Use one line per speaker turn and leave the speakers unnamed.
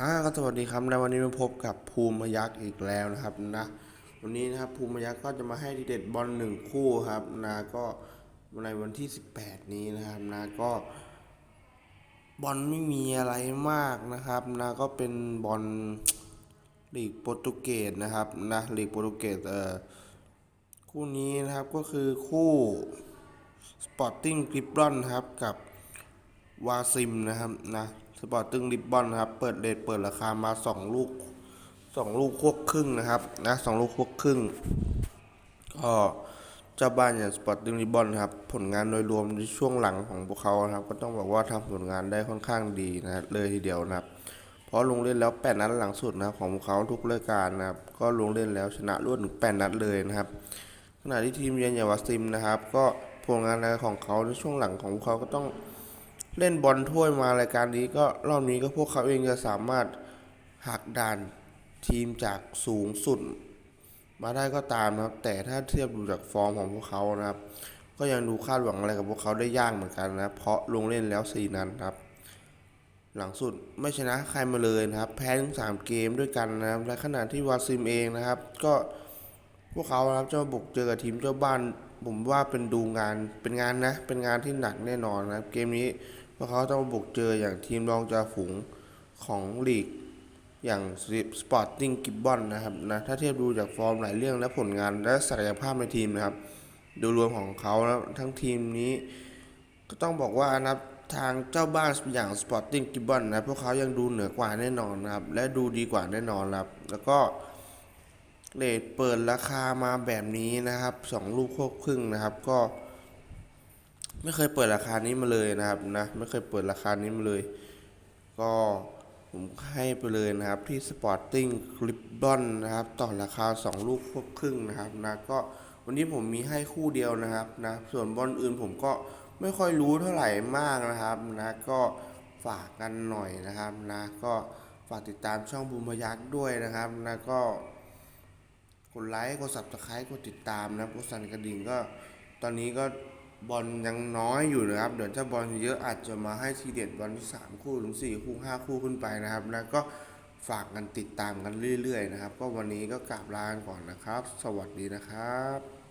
อ่าก็สวัสดีครับในวันนี้มาพบกับภูมิยักษ์อีกแล้วนะครับนะวันนี้นะครับภูมิยักษ์ก็จะมาให้ทีเด็ดบอลหนึ่งคู่ครับนะก็ในวันที่ 18 นี้นะครับนะก็บอลไม่มีอะไรมากนะครับนะก็เป็นบอลลีกโปรตุเกสนะครับนะลีกโปรตุเกสเอ่อคู่นี้นะครับก็คือคู่สปอร์ติ้งกริปรอนครับกับ วาซิมนะครับนะสปอร์ตึงริบบอนนะครับ เปิดเดทเปิดราคามา 2 ลูก 2 ลูกควบครึ่งนะครับนะสองลูกควบครึ่งก็เจ้าบ้านอย่างสปอร์ตึงริบบอนครับ ผลงานโดยรวมในช่วงหลังของพวกเขาครับ ก็ต้องบอกว่าทำผลงานได้ค่อนข้างดีนะเลยทีเดียวนะครับ เพราะลงเล่นแล้ว 8 นัดหลังสุดนะของพวกเขาทุกรายการนะครับ ก็ลงเล่นแล้วชนะรวดถึง8นัดเลยนะครับขณะที่ทีมเยือนอย่างวาซิมนะครับ ก็ผลงานของเขาในช่วงหลังของเขาก็ต้อง เล่นบอลถ้วยมารายการนี้ก็รอบนี้ก็พวกเขาเองจะสามารถหักด่านทีมจากสูงสุด มาได้ก็ตามนะครับ แต่ถ้าเทียบดูจากฟอร์มของพวกเขานะครับ ก็ยังดูคาดหวังอะไรกับพวกเขาได้ยากเหมือนกันนะเพราะลงเล่นแล้วสี่นัดครับ หลังสุดไม่ชนะใครมาเลยนะครับ แพ้ถึงสามเกมด้วยกันนะครับและขณะที่วาซิมเองนะครับ ก็พวกเขาครับจะมาบุกเจอกับทีมเจ้าบ้านผมว่าเป็นดูงานเป็นงานนะ เป็นงานที่หนักแน่นอนนะครับ เกมนี้ พวกเขาต้องมาบุกเจออย่างทีมรองจ่าฝูงของลีกอย่างสปอร์ติ้งกิบบอนนะครับนะถ้าเทียบดูจากฟอร์มหลายเรื่องและผลงานและศักยภาพในทีมนะครับดยรวมของเขานะทั้งทีมนี้ ก็ต้องบอกว่านะครับทางเจ้าบ้านอย่าง Sporting Gibbon นะพวกเขายังดูเหนือกว่าแน่นอนนะครับ และดูดีกว่าแน่นอนครับ แล้วก็เลทเปิดราคามาแบบนี้นะครับสองลูกควบครึ่งนะครับ ก็ ไม่เคยเปิดราคานี้มาเลยนะครับนะไม่เคยเปิดราคานี้มาเลย ก็ผมให้ไปเลยนะครับที่ Sporting Gibbon นะครับต่อราคา 2 ลูกควบครึ่งนะครับนะก็วันนี้ผมมีให้คู่เดียวนะครับนะส่วนบอลอื่นผมก็ไม่ค่อยรู้เท่าไหร่มากนะครับนะก็ฝากกันหน่อยนะครับนะก็ฝากติดตามช่องบูมพยักษ์ด้วยนะครับนะก็กดไลค์กด subscribe กดติดตามนะกดสั่นกระดิ่งก็ตอนนี้ก็ บอลยังน้อยอยู่นะครับ เดี๋ยวถ้าบอลเยอะอาจจะมาให้ทีเด็ดบอลสามคู่ถึงสี่คู่ห้าคู่ขึ้นไปนะครับ แล้วก็ฝากกันติดตามกันเรื่อยๆนะครับ ก็วันนี้ก็กราบลาก่อนนะครับ สวัสดีนะครับ